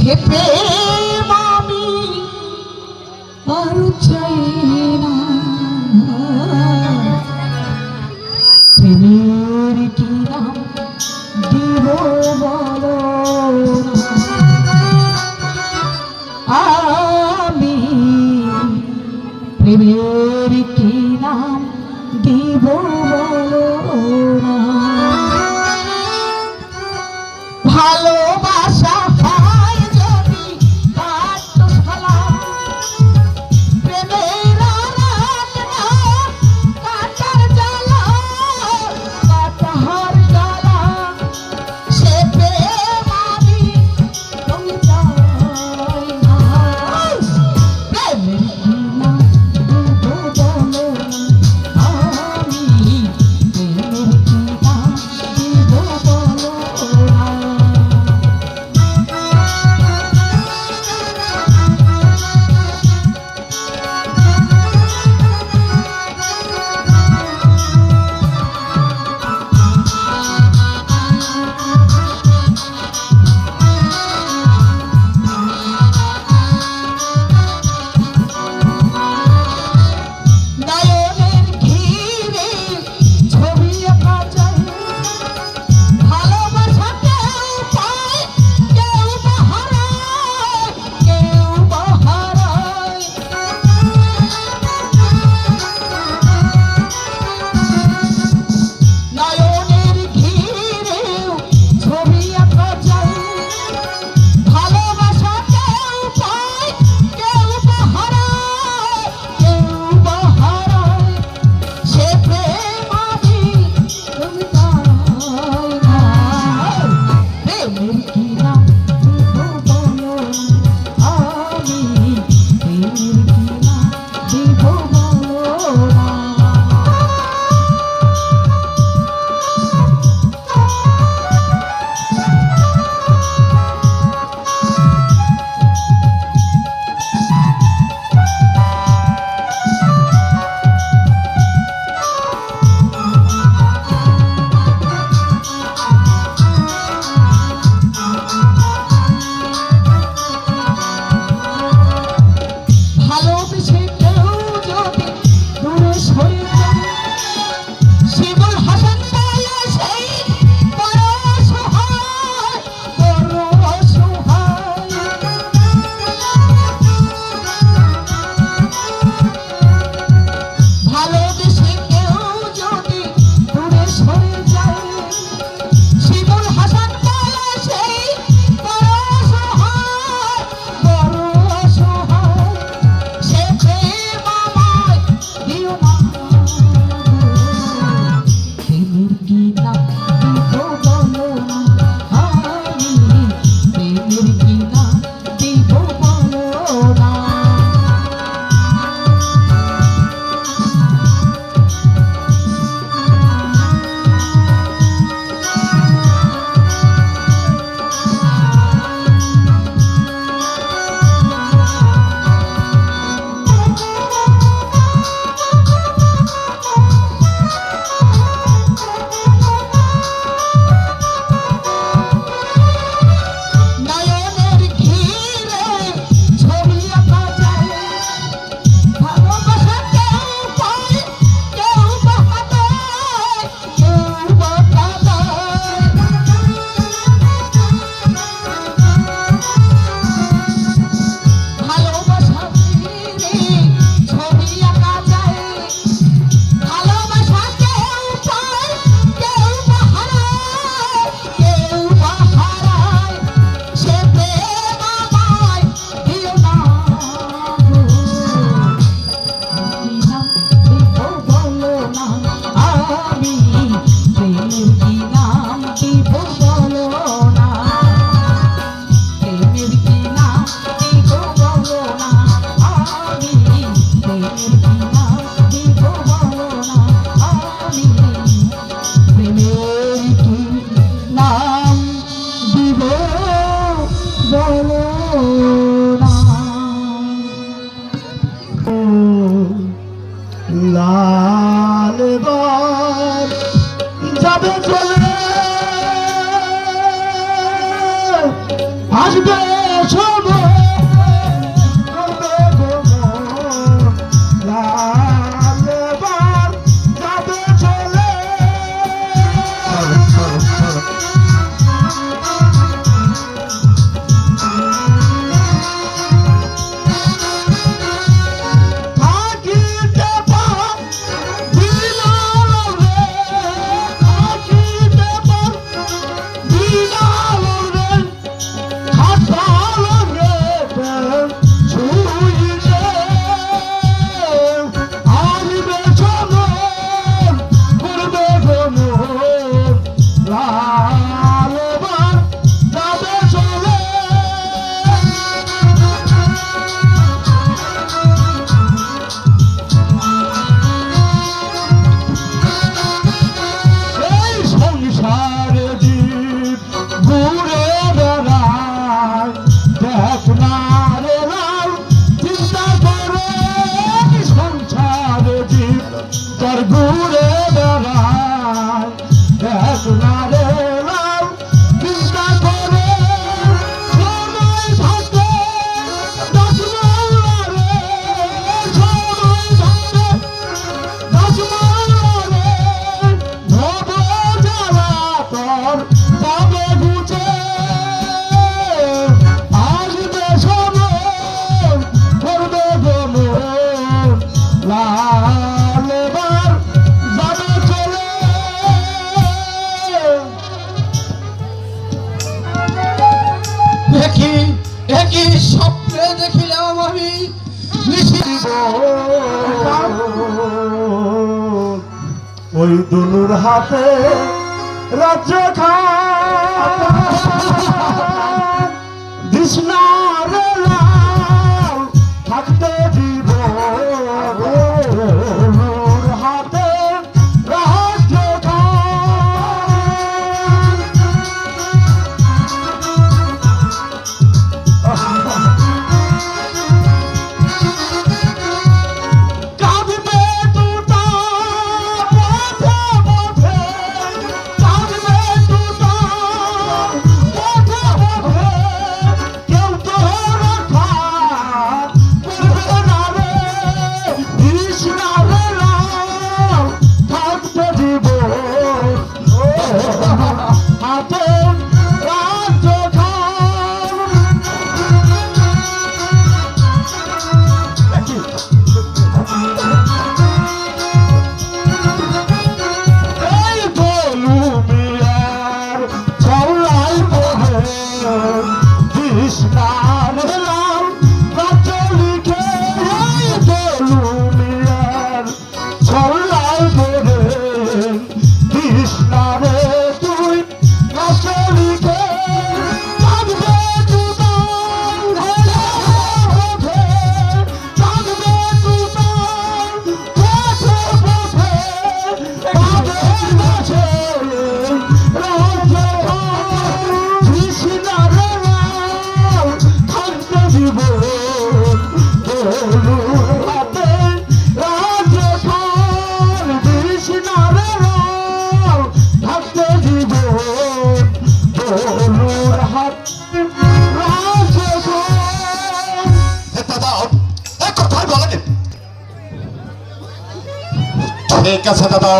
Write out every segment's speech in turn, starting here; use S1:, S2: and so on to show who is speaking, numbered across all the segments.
S1: সে প্রেম আমি আর চাই
S2: Tonight.
S3: ওই দুলুর হাতে রাজ্য কৃষ্ণার লাল
S1: ঠিক আছে দাদা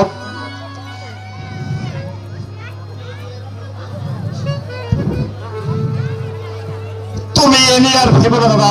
S1: তুমি এ নিয়ে আর ভেবো দাদা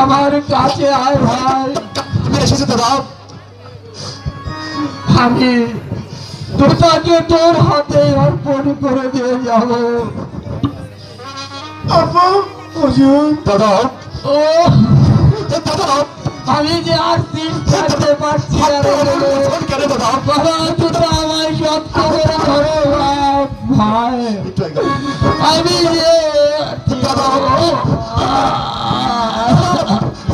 S3: আমার কাছে আয় ভাই।
S1: তুমি এসেছ দাদা
S3: আমি তোতাকে তোর হাতে অর্পণ করে দিয়ে যাব। আপা হুজুর
S1: দাদা।
S3: ও
S1: দাদা।
S3: আমি যে আর দিন ছাড়তে পারছি না।
S1: কেন দাদা
S3: বাবা তোতা আমায় সত্য করে ধরো বাপ, ভাই আমি যে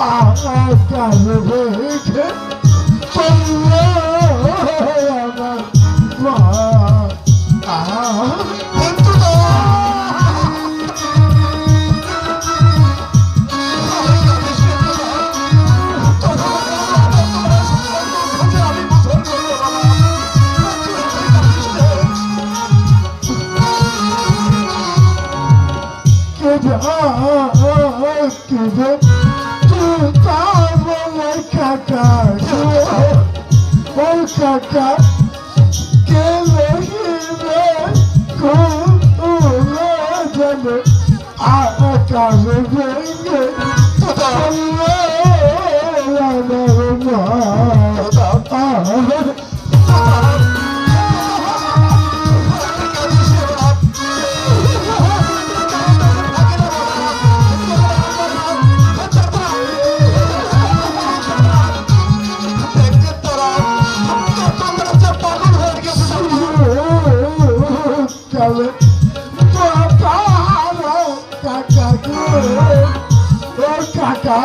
S2: I'm not gonna make it.
S4: active Two thousand like
S2: a car Like a car কাকা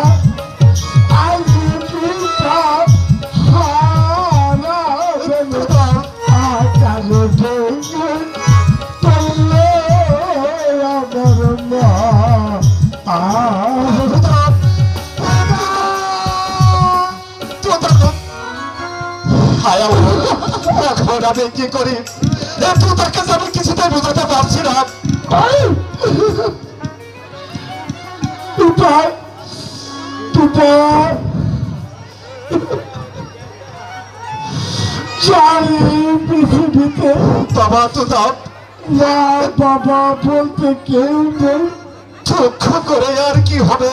S2: কাকা
S4: এখন আমি কি করি একটু তার আমি কিছুতেই বোঝাতে পারছি না
S2: উপায় উপায় জানি পৃথিবীতে
S4: বাবা তো দাও
S2: মা বাবা বলতে কেউ নেই।
S4: দুঃখ করে আর কি হবে?